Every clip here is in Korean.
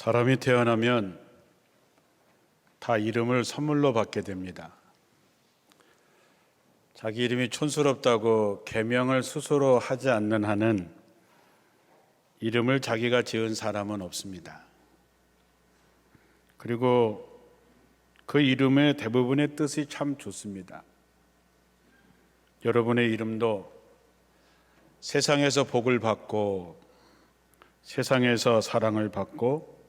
사람이 태어나면 다 이름을 선물로 받게 됩니다. 자기 이름이 촌스럽다고 개명을 스스로 하지 않는 한은 이름을 자기가 지은 사람은 없습니다. 그리고 그 이름의 대부분의 뜻이 참 좋습니다. 여러분의 이름도 세상에서 복을 받고 세상에서 사랑을 받고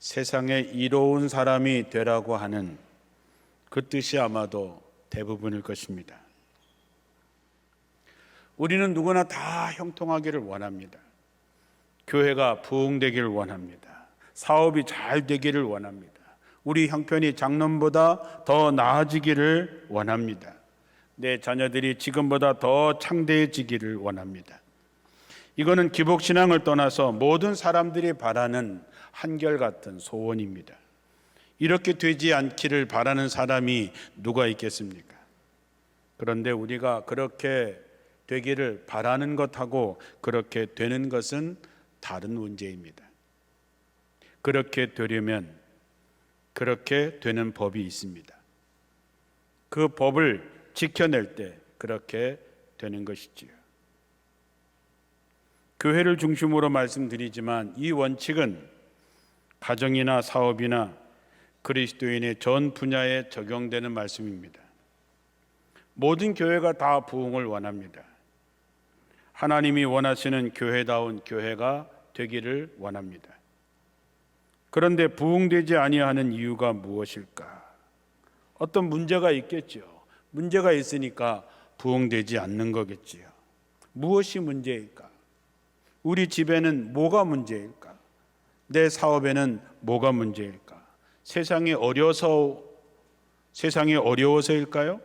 세상에 이로운 사람이 되라고 하는 그 뜻이 아마도 대부분일 것입니다. 우리는 누구나 다 형통하기를 원합니다. 교회가 부흥되기를 원합니다. 사업이 잘 되기를 원합니다. 우리 형편이 작년보다 더 나아지기를 원합니다. 내 자녀들이 지금보다 더 창대해지기를 원합니다. 이거는 기복신앙을 떠나서 모든 사람들이 바라는 한결같은 소원입니다. 이렇게 되지 않기를 바라는 사람이 누가 있겠습니까? 그런데 우리가 그렇게 되기를 바라는 것하고 그렇게 되는 것은 다른 문제입니다. 그렇게 되려면 그렇게 되는 법이 있습니다. 그 법을 지켜낼 때 그렇게 되는 것이지요. 교회를 중심으로 말씀드리지만 이 원칙은 가정이나 사업이나 그리스도인의 전 분야에 적용되는 말씀입니다. 모든 교회가 다 부흥을 원합니다. 하나님이 원하시는 교회다운 교회가 되기를 원합니다. 그런데 부흥되지 아니하는 이유가 무엇일까? 어떤 문제가 있겠죠. 문제가 있으니까 부흥되지 않는 거겠지요. 무엇이 문제일까? 우리 집에는 뭐가 문제일까? 내 사업에는 뭐가 문제일까? 세상이 어려서 세상이 어려워서일까요?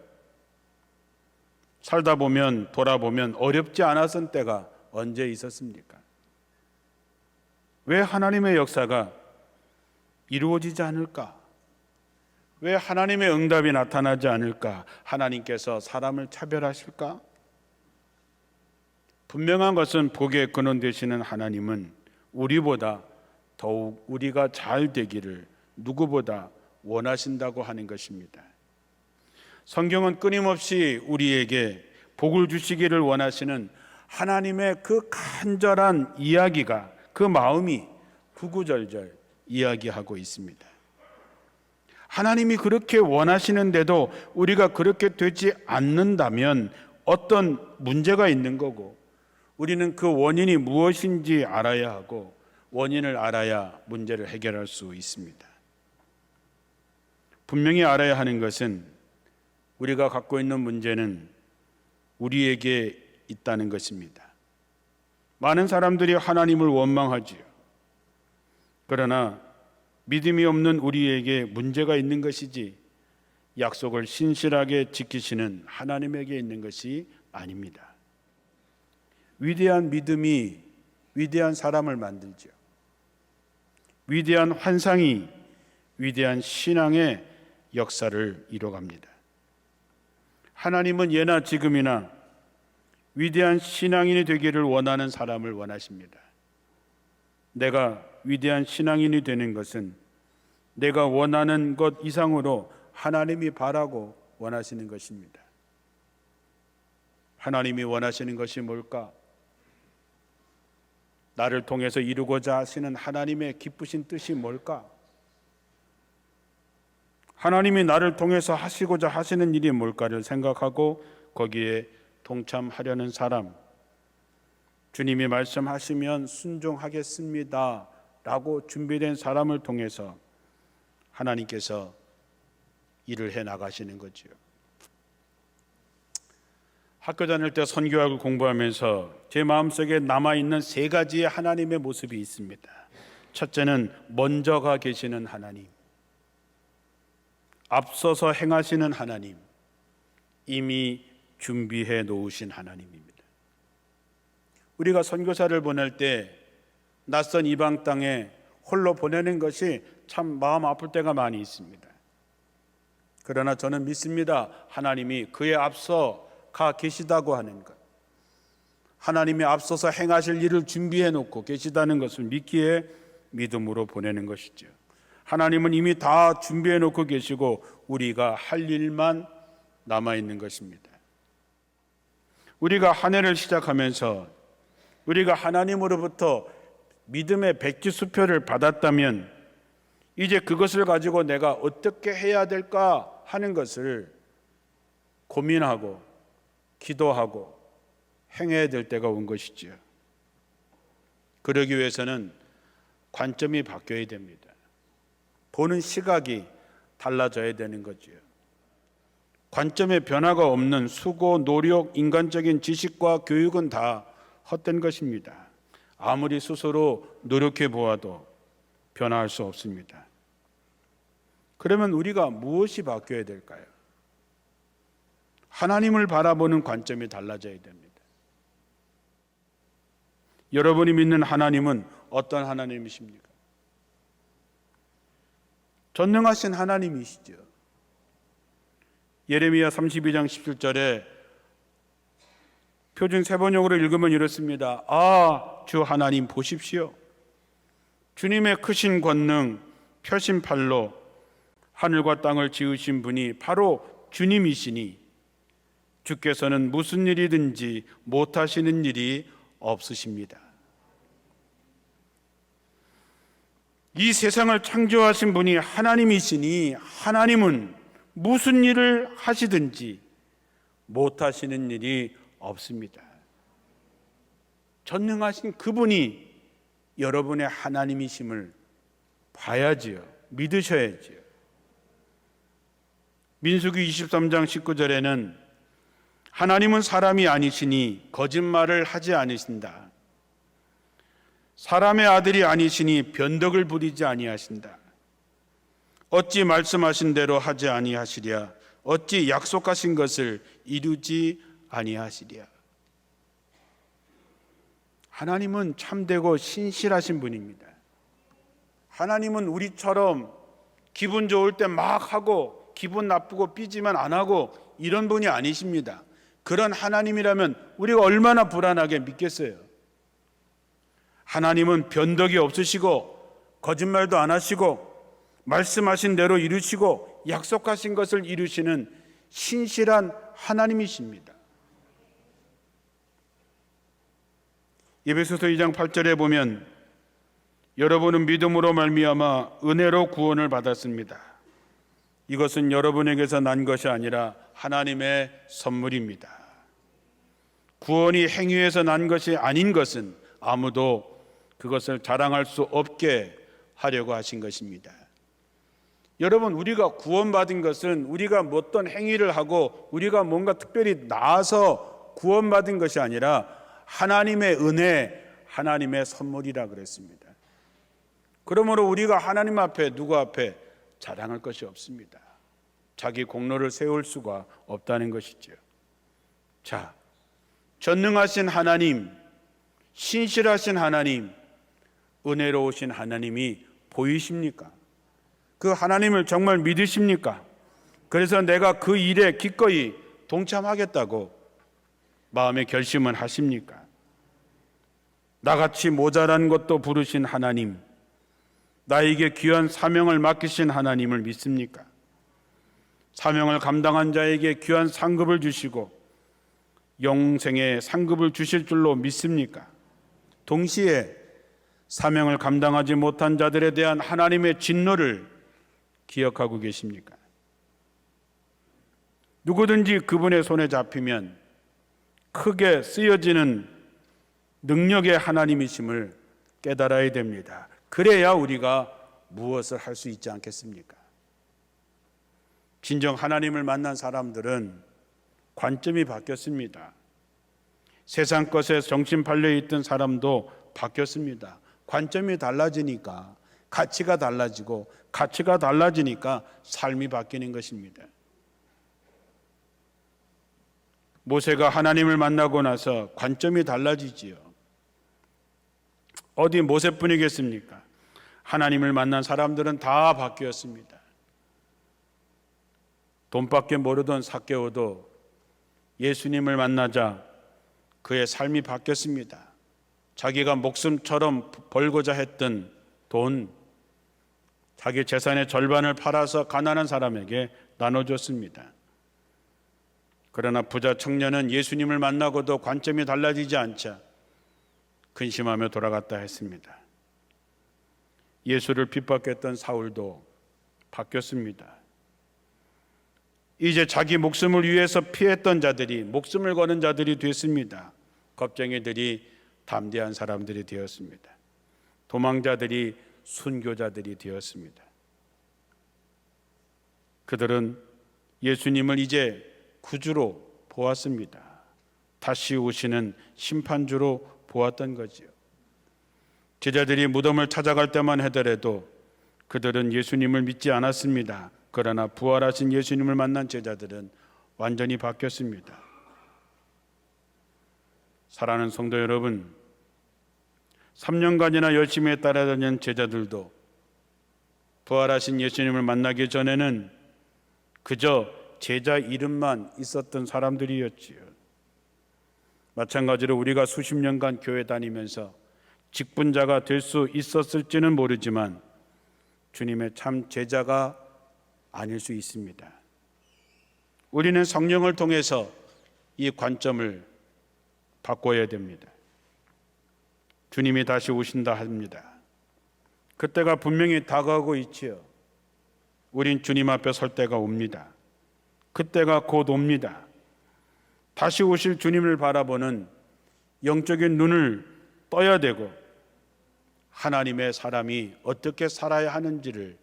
살다 보면 돌아보면 어렵지 않았던 때가 언제 있었습니까? 왜 하나님의 역사가 이루어지지 않을까? 왜 하나님의 응답이 나타나지 않을까? 하나님께서 사람을 차별하실까? 분명한 것은 복의 근원 되시는 하나님은 우리보다 더욱 우리가 잘 되기를 누구보다 원하신다고 하는 것입니다. 성경은 끊임없이 우리에게 복을 주시기를 원하시는 하나님의 그 간절한 이야기가 그 마음이 구구절절 이야기하고 있습니다. 하나님이 그렇게 원하시는데도 우리가 그렇게 되지 않는다면 어떤 문제가 있는 거고 우리는 그 원인이 무엇인지 알아야 하고 원인을 알아야 문제를 해결할 수 있습니다. 분명히 알아야 하는 것은 우리가 갖고 있는 문제는 우리에게 있다는 것입니다. 많은 사람들이 하나님을 원망하지요. 그러나 믿음이 없는 우리에게 문제가 있는 것이지 약속을 신실하게 지키시는 하나님에게 있는 것이 아닙니다. 위대한 믿음이 위대한 사람을 만들죠. 위대한 환상이 위대한 신앙의 역사를 이뤄갑니다. 하나님은 예나 지금이나 위대한 신앙인이 되기를 원하는 사람을 원하십니다. 내가 위대한 신앙인이 되는 것은 내가 원하는 것 이상으로 하나님이 바라고 원하시는 것입니다. 하나님이 원하시는 것이 뭘까? 나를 통해서 이루고자 하시는 하나님의 기쁘신 뜻이 뭘까? 하나님이 나를 통해서 하시고자 하시는 일이 뭘까를 생각하고 거기에 동참하려는 사람, 주님이 말씀하시면 순종하겠습니다. 라고 준비된 사람을 통해서 하나님께서 일을 해 나가시는 거지요. 학교 다닐 때 선교학을 공부하면서 제 마음속에 남아 있는 세 가지의 하나님의 모습이 있습니다. 첫째는 먼저 가 계시는 하나님. 앞서서 행하시는 하나님. 이미 준비해 놓으신 하나님입니다. 우리가 선교사를 보낼 때 낯선 이방 땅에 홀로 보내는 것이 참 마음 아플 때가 많이 있습니다. 그러나 저는 믿습니다. 하나님이 그에 앞서 가 계시다고 하는 것. 하나님이 앞서서 행하실 일을 준비해 놓고 계시다는 것을 믿기에 믿음으로 보내는 것이죠. 하나님은 이미 다 준비해 놓고 계시고 우리가 할 일만 남아 있는 것입니다. 우리가 한 해를 시작하면서 우리가 하나님으로부터 믿음의 백지 수표를 받았다면 이제 그것을 가지고 내가 어떻게 해야 될까 하는 것을 고민하고 기도하고 행해야 될 때가 온 것이지요. 그러기 위해서는 관점이 바뀌어야 됩니다. 보는 시각이 달라져야 되는 거지요. 관점의 변화가 없는 수고, 노력, 인간적인 지식과 교육은 다 헛된 것입니다. 아무리 스스로 노력해 보아도 변화할 수 없습니다. 그러면 우리가 무엇이 바뀌어야 될까요? 하나님을 바라보는 관점이 달라져야 됩니다. 여러분이 믿는 하나님은 어떤 하나님이십니까? 전능하신 하나님이시죠. 예레미야 32장 17절에 표준 세번역으로 읽으면 이렇습니다. 아, 주 하나님 보십시오. 주님의 크신 권능, 펴신 팔로 하늘과 땅을 지으신 분이 바로 주님이시니 주께서는 무슨 일이든지 못하시는 일이 없으십니다. 이 세상을 창조하신 분이 하나님이시니 하나님은 무슨 일을 하시든지 못하시는 일이 없습니다. 전능하신 그분이 여러분의 하나님이심을 봐야지요. 믿으셔야지요. 민수기 23장 19절에는 하나님은 사람이 아니시니 거짓말을 하지 않으신다. 사람의 아들이 아니시니 변덕을 부리지 아니하신다. 어찌 말씀하신 대로 하지 아니하시랴? 어찌 약속하신 것을 이루지 아니하시랴? 하나님은 참되고 신실하신 분입니다. 하나님은 우리처럼 기분 좋을 때 막 하고 기분 나쁘고 삐지만 안 하고 이런 분이 아니십니다. 그런 하나님이라면 우리가 얼마나 불안하게 믿겠어요. 하나님은 변덕이 없으시고 거짓말도 안 하시고 말씀하신 대로 이루시고 약속하신 것을 이루시는 신실한 하나님이십니다. 예배소서 2장 8절에 보면 여러분은 믿음으로 말미암아 은혜로 구원을 받았습니다. 이것은 여러분에게서 난 것이 아니라 하나님의 선물입니다. 구원이 행위에서 난 것이 아닌 것은 아무도 그것을 자랑할 수 없게 하려고 하신 것입니다. 여러분, 우리가 구원받은 것은 우리가 어떤 행위를 하고 우리가 뭔가 특별히 나아서 구원받은 것이 아니라 하나님의 은혜, 하나님의 선물이라 그랬습니다. 그러므로 우리가 하나님 앞에 누구 앞에 자랑할 것이 없습니다. 자기 공로를 세울 수가 없다는 것이죠. 자, 전능하신 하나님, 신실하신 하나님, 은혜로우신 하나님이 보이십니까? 그 하나님을 정말 믿으십니까? 그래서 내가 그 일에 기꺼이 동참하겠다고 마음의 결심은 하십니까? 나같이 모자란 것도 부르신 하나님, 나에게 귀한 사명을 맡기신 하나님을 믿습니까? 사명을 감당한 자에게 귀한 상급을 주시고 영생의 상급을 주실 줄로 믿습니까? 동시에 사명을 감당하지 못한 자들에 대한 하나님의 진노를 기억하고 계십니까? 누구든지 그분의 손에 잡히면 크게 쓰여지는 능력의 하나님이심을 깨달아야 됩니다. 그래야 우리가 무엇을 할 수 있지 않겠습니까? 진정 하나님을 만난 사람들은 관점이 바뀌었습니다. 세상 것에 정신 팔려 있던 사람도 바뀌었습니다. 관점이 달라지니까 가치가 달라지고 가치가 달라지니까 삶이 바뀌는 것입니다. 모세가 하나님을 만나고 나서 관점이 달라지지요. 어디 모세뿐이겠습니까? 하나님을 만난 사람들은 다 바뀌었습니다. 돈밖에 모르던 사개오도 예수님을 만나자 그의 삶이 바뀌었습니다. 자기가 목숨처럼 벌고자 했던 돈, 자기 재산의 절반을 팔아서 가난한 사람에게 나눠줬습니다. 그러나 부자 청년은 예수님을 만나고도 관점이 달라지지 않자 근심하며 돌아갔다 했습니다. 예수를 핍박했던 사울도 바뀌었습니다. 이제 자기 목숨을 위해서 피했던 자들이 목숨을 거는 자들이 됐습니다. 겁쟁이들이 담대한 사람들이 되었습니다. 도망자들이 순교자들이 되었습니다. 그들은 예수님을 이제 구주로 보았습니다. 다시 오시는 심판주로 보았던 거지요. 제자들이 무덤을 찾아갈 때만 하더라도 그들은 예수님을 믿지 않았습니다. 그러나 부활하신 예수님을 만난 제자들은 완전히 바뀌었습니다. 사랑하는 성도 여러분, 3년간이나 열심히 따라다닌 제자들도 부활하신 예수님을 만나기 전에는 그저 제자 이름만 있었던 사람들이었지요. 마찬가지로 우리가 수십 년간 교회 다니면서 직분자가 될 수 있었을지는 모르지만 주님의 참 제자가 아닐 수 있습니다. 우리는 성령을 통해서 이 관점을 바꿔야 됩니다. 주님이 다시 오신다 합니다. 그때가 분명히 다가오고 있지요. 우린 주님 앞에 설 때가 옵니다. 그때가 곧 옵니다. 다시 오실 주님을 바라보는 영적인 눈을 떠야 되고 하나님의 사람이 어떻게 살아야 하는지를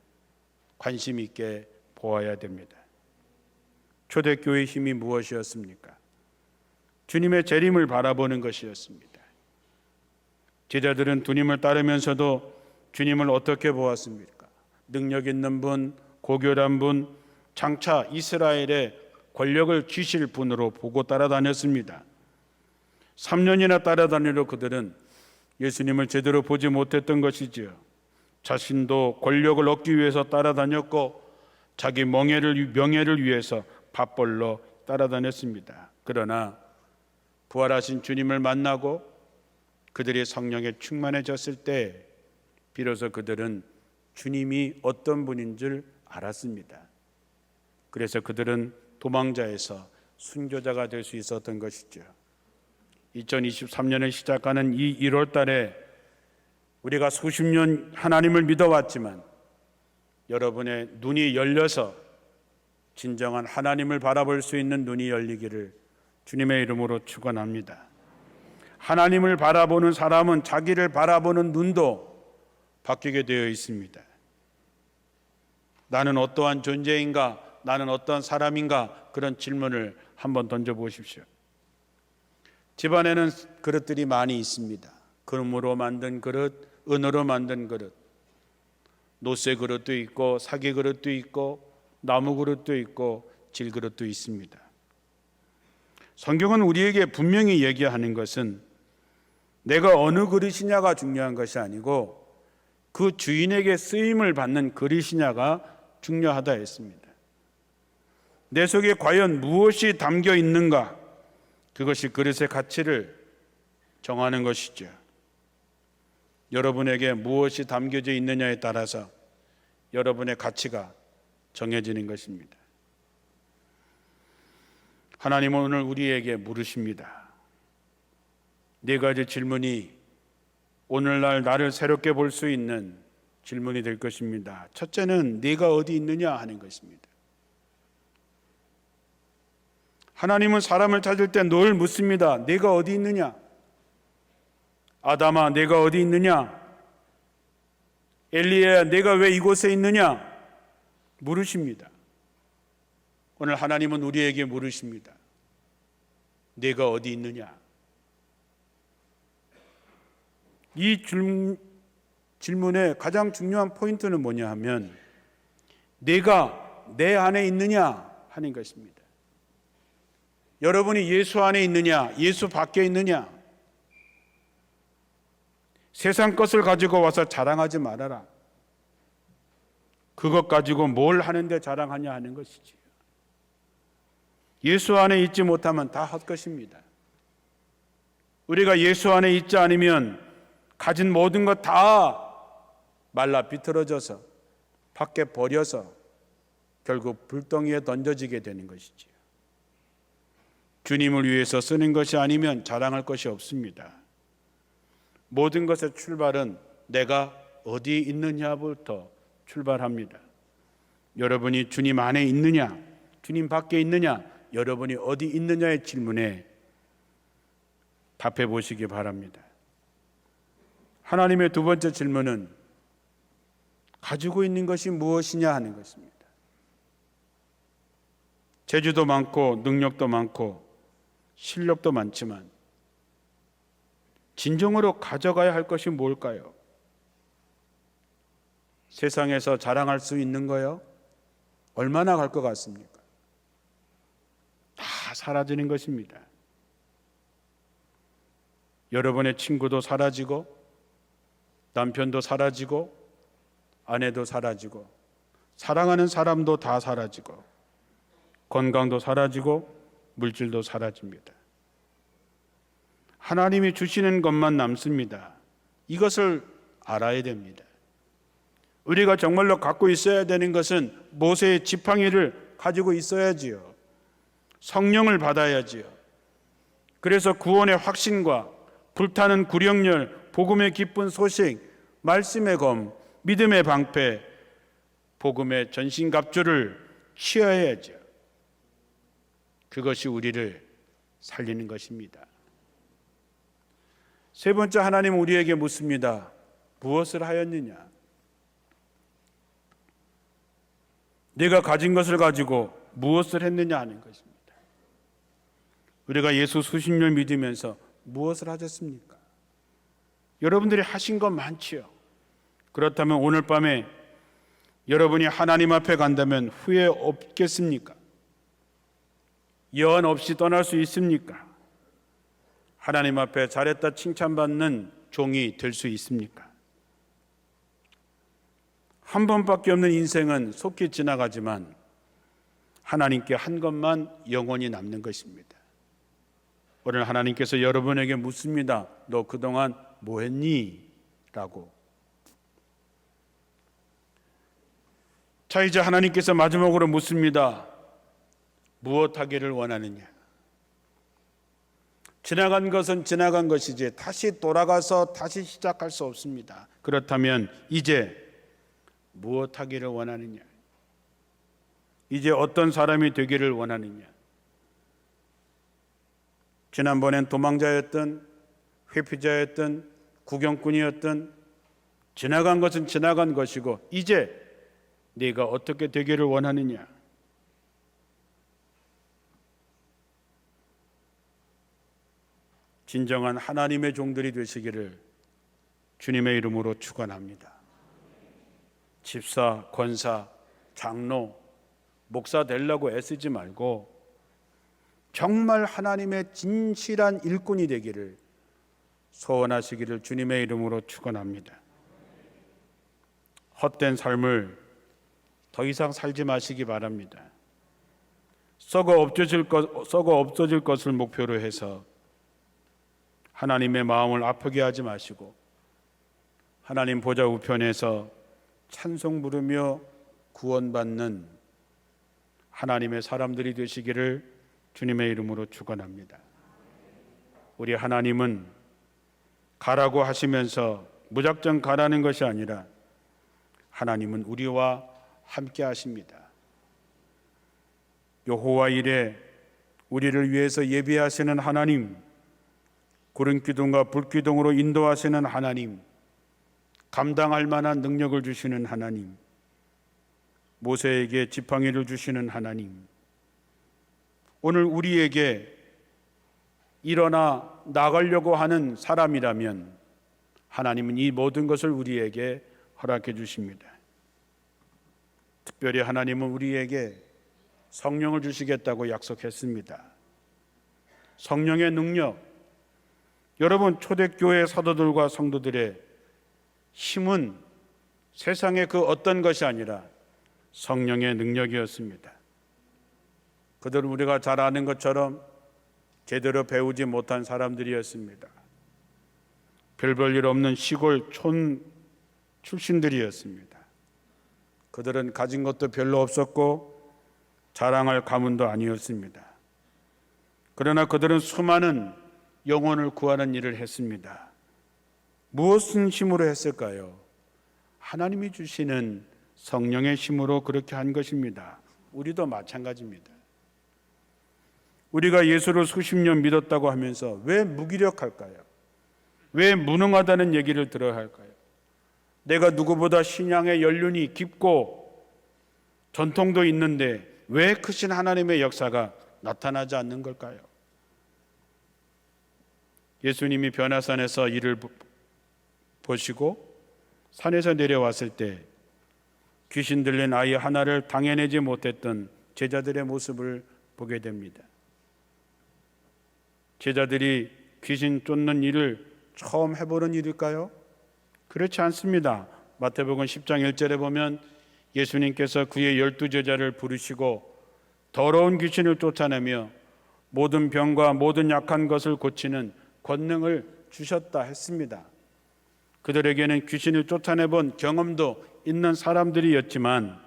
관심 있게 보아야 됩니다. 초대교회의 힘이 무엇이었습니까? 주님의 재림을 바라보는 것이었습니다. 제자들은 주님을 따르면서도 주님을 어떻게 보았습니까? 능력 있는 분, 고교란 분, 장차 이스라엘의 권력을 쥐실 분으로 보고 따라다녔습니다. 3년이나 따라다니려 그들은 예수님을 제대로 보지 못했던 것이지요. 자신도 권력을 얻기 위해서 따라다녔고 자기 명예를 명예를 위해서 밥벌러 따라다녔습니다. 그러나 부활하신 주님을 만나고 그들이 성령에 충만해졌을 때 비로소 그들은 주님이 어떤 분인 줄 알았습니다. 그래서 그들은 도망자에서 순교자가 될 수 있었던 것이죠. 2023년을 시작하는 이 1월 달에 우리가 수십 년 하나님을 믿어왔지만 여러분의 눈이 열려서 진정한 하나님을 바라볼 수 있는 눈이 열리기를 주님의 이름으로 축원합니다. 하나님을 바라보는 사람은 자기를 바라보는 눈도 바뀌게 되어 있습니다. 나는 어떠한 존재인가? 나는 어떤 사람인가? 그런 질문을 한번 던져 보십시오. 집안에는 그릇들이 많이 있습니다. 금으로 만든 그릇, 은으로 만든 그릇, 노쇠 그릇도 있고 사기 그릇도 있고 나무 그릇도 있고 질 그릇도 있습니다. 성경은 우리에게 분명히 얘기하는 것은 내가 어느 그릇이냐가 중요한 것이 아니고 그 주인에게 쓰임을 받는 그릇이냐가 중요하다 했습니다. 내 속에 과연 무엇이 담겨 있는가? 그것이 그릇의 가치를 정하는 것이죠. 여러분에게 무엇이 담겨져 있느냐에 따라서 여러분의 가치가 정해지는 것입니다. 하나님은 오늘 우리에게 물으십니다. 네 가지 질문이 오늘날 나를 새롭게 볼 수 있는 질문이 될 것입니다. 첫째는 네가 어디 있느냐 하는 것입니다. 하나님은 사람을 찾을 때 늘 묻습니다. 네가 어디 있느냐? 아담아, 네가 어디 있느냐? 엘리야, 내가 왜 이곳에 있느냐? 물으십니다. 오늘 하나님은 우리에게 물으십니다. 네가 어디 있느냐? 이 질문의 가장 중요한 포인트는 뭐냐 하면 네가 내 안에 있느냐 하는 것입니다. 여러분이 예수 안에 있느냐, 예수 밖에 있느냐. 세상 것을 가지고 와서 자랑하지 말아라. 그것 가지고 뭘 하는데 자랑하냐 하는 것이지. 예수 안에 있지 못하면 다 헛것입니다. 우리가 예수 안에 있지 않으면 가진 모든 것 다 말라 비틀어져서 밖에 버려서 결국 불덩이에 던져지게 되는 것이지요. 주님을 위해서 쓰는 것이 아니면 자랑할 것이 없습니다. 모든 것의 출발은 내가 어디 있느냐부터 출발합니다. 여러분이 주님 안에 있느냐, 주님 밖에 있느냐, 여러분이 어디 있느냐의 질문에 답해 보시기 바랍니다. 하나님의 두 번째 질문은 가지고 있는 것이 무엇이냐 하는 것입니다. 재주도 많고 능력도 많고 실력도 많지만 진정으로 가져가야 할 것이 뭘까요? 세상에서 자랑할 수 있는 거요? 얼마나 갈 것 같습니까? 다 사라지는 것입니다. 여러분의 친구도 사라지고 남편도 사라지고 아내도 사라지고 사랑하는 사람도 다 사라지고 건강도 사라지고 물질도 사라집니다. 하나님이 주시는 것만 남습니다. 이것을 알아야 됩니다. 우리가 정말로 갖고 있어야 되는 것은 모세의 지팡이를 가지고 있어야지요. 성령을 받아야지요. 그래서 구원의 확신과 불타는 구령열, 복음의 기쁜 소식, 말씀의 검, 믿음의 방패, 복음의 전신갑주를 취하야죠. 그것이 우리를 살리는 것입니다. 세 번째 하나님 우리에게 묻습니다. 무엇을 하였느냐? 내가 가진 것을 가지고 무엇을 했느냐 하는 것입니다. 우리가 예수 수십 년 믿으면서 무엇을 하셨습니까? 여러분들이 하신 것 많지요. 그렇다면 오늘 밤에 여러분이 하나님 앞에 간다면 후회 없겠습니까? 여한 없이 떠날 수 있습니까? 하나님 앞에 잘했다 칭찬받는 종이 될 수 있습니까? 한 번밖에 없는 인생은 속히 지나가지만 하나님께 한 것만 영원히 남는 것입니다. 오늘 하나님께서 여러분에게 묻습니다. 너 그동안 뭐 했니? 라고. 자, 이제 하나님께서 마지막으로 묻습니다. 무엇 하기를 원하느냐? 지나간 것은 지나간 것이지 다시 돌아가서 다시 시작할 수 없습니다. 그렇다면 이제 무엇 하기를 원하느냐? 이제 어떤 사람이 되기를 원하느냐? 지난번엔 도망자였던 회피자였던 구경꾼이었던 지나간 것은 지나간 것이고 이제 네가 어떻게 되기를 원하느냐? 진정한 하나님의 종들이 되시기를 주님의 이름으로 축원합니다. 집사, 권사, 장로, 목사 되려고 애쓰지 말고 정말 하나님의 진실한 일꾼이 되기를 소원하시기를 주님의 이름으로 축원합니다. 헛된 삶을 더 이상 살지 마시기 바랍니다. 썩어 없어질 것, 썩어 없어질 것을 목표로 해서 하나님의 마음을 아프게 하지 마시고 하나님 보좌 우편에서 찬송 부르며 구원받는 하나님의 사람들이 되시기를 주님의 이름으로 축원합니다. 우리 하나님은 가라고 하시면서 무작정 가라는 것이 아니라 하나님은 우리와 함께 하십니다. 여호와 일에 우리를 위해서 예비하시는 하나님, 구름 기둥과 불 기둥으로 인도하시는 하나님, 감당할 만한 능력을 주시는 하나님, 모세에게 지팡이를 주시는 하나님, 오늘 우리에게 일어나 나가려고 하는 사람이라면 하나님은 이 모든 것을 우리에게 허락해 주십니다. 특별히 하나님은 우리에게 성령을 주시겠다고 약속했습니다. 성령의 능력, 여러분 초대교회 사도들과 성도들의 힘은 세상의 그 어떤 것이 아니라 성령의 능력이었습니다. 그들은 우리가 잘 아는 것처럼 제대로 배우지 못한 사람들이었습니다. 별볼 일 없는 시골 촌 출신들이었습니다. 그들은 가진 것도 별로 없었고 자랑할 가문도 아니었습니다. 그러나 그들은 수많은 영혼을 구하는 일을 했습니다. 무엇은 힘으로 했을까요? 하나님이 주시는 성령의 힘으로 그렇게 한 것입니다. 우리도 마찬가지입니다. 우리가 예수를 수십 년 믿었다고 하면서 왜 무기력할까요? 왜 무능하다는 얘기를 들어야 할까요? 내가 누구보다 신앙의 연륜이 깊고 전통도 있는데 왜 크신 하나님의 역사가 나타나지 않는 걸까요? 예수님이 변화산에서 이를 보시고 산에서 내려왔을 때 귀신 들린 아이 하나를 당해내지 못했던 제자들의 모습을 보게 됩니다. 제자들이 귀신 쫓는 일을 처음 해보는 일일까요? 그렇지 않습니다. 마태복음 10장 1절에 보면 예수님께서 그의 열두 제자를 부르시고 더러운 귀신을 쫓아내며 모든 병과 모든 약한 것을 고치는 권능을 주셨다 했습니다. 그들에게는 귀신을 쫓아내본 경험도 있는 사람들이었지만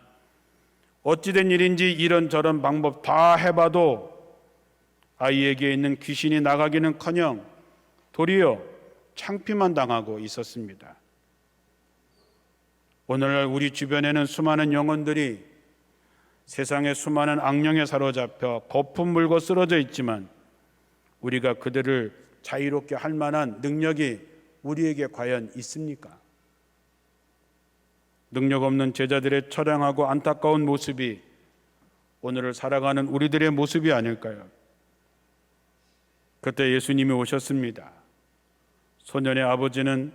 어찌된 일인지 이런저런 방법 다 해봐도 아이에게 있는 귀신이 나가기는 커녕 도리어 창피만 당하고 있었습니다. 오늘날 우리 주변에는 수많은 영혼들이 세상의 수많은 악령에 사로잡혀 거품 물고 쓰러져 있지만 우리가 그들을 자유롭게 할 만한 능력이 우리에게 과연 있습니까? 능력 없는 제자들의 처량하고 안타까운 모습이 오늘을 살아가는 우리들의 모습이 아닐까요? 그때 예수님이 오셨습니다. 소년의 아버지는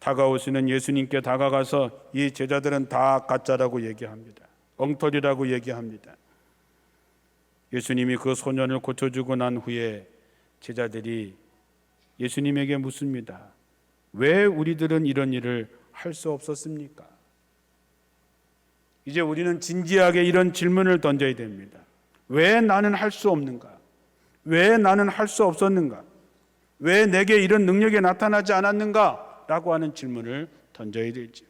다가오시는 예수님께 다가가서 이 제자들은 다 가짜라고 얘기합니다. 엉터리라고 얘기합니다. 예수님이 그 소년을 고쳐주고 난 후에 제자들이 예수님에게 묻습니다. 왜 우리들은 이런 일을 할 수 없었습니까? 이제 우리는 진지하게 이런 질문을 던져야 됩니다. 왜 나는 할 수 없는가? 왜 나는 할 수 없었는가? 왜 내게 이런 능력이 나타나지 않았는가? 라고 하는 질문을 던져야 되죠.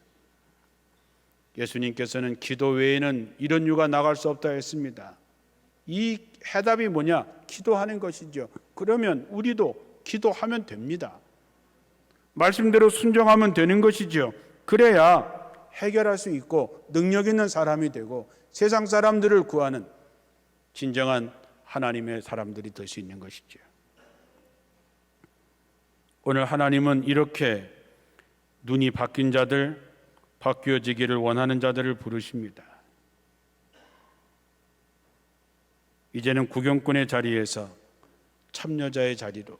예수님께서는 기도 외에는 이런 유가 나갈 수 없다 했습니다. 이 해답이 뭐냐? 기도하는 것이죠. 그러면 우리도 기도하면 됩니다. 말씀대로 순종하면 되는 것이죠. 그래야 해결할 수 있고 능력 있는 사람이 되고 세상 사람들을 구하는 진정한 하나님의 사람들이 될 수 있는 것이죠. 오늘 하나님은 이렇게 눈이 바뀐 자들, 바뀌어지기를 원하는 자들을 부르십니다. 이제는 구경꾼의 자리에서 참여자의 자리로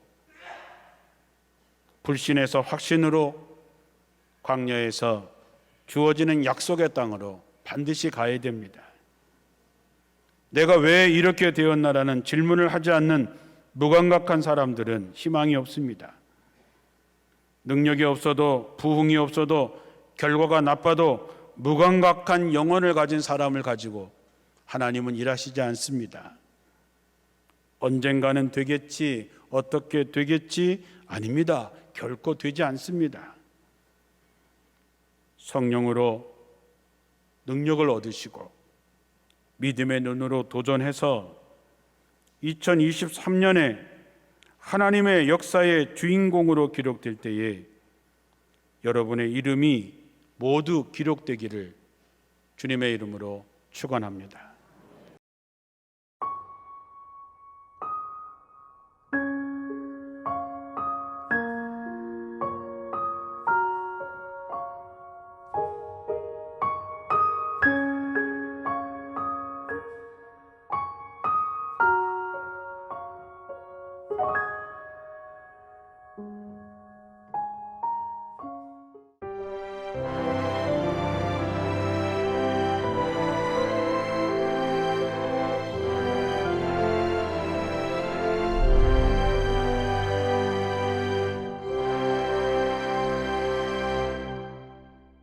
불신에서 확신으로 광야에서 주어지는 약속의 땅으로 반드시 가야 됩니다. 내가 왜 이렇게 되었나라는 질문을 하지 않는 무감각한 사람들은 희망이 없습니다. 능력이 없어도 부흥이 없어도 결과가 나빠도 무감각한 영혼을 가진 사람을 가지고 하나님은 일하시지 않습니다. 언젠가는 되겠지, 어떻게 되겠지? 아닙니다. 결코 되지 않습니다. 성령으로 능력을 얻으시고 믿음의 눈으로 도전해서 2023년에 하나님의 역사의 주인공으로 기록될 때에 여러분의 이름이 모두 기록되기를 주님의 이름으로 축원합니다.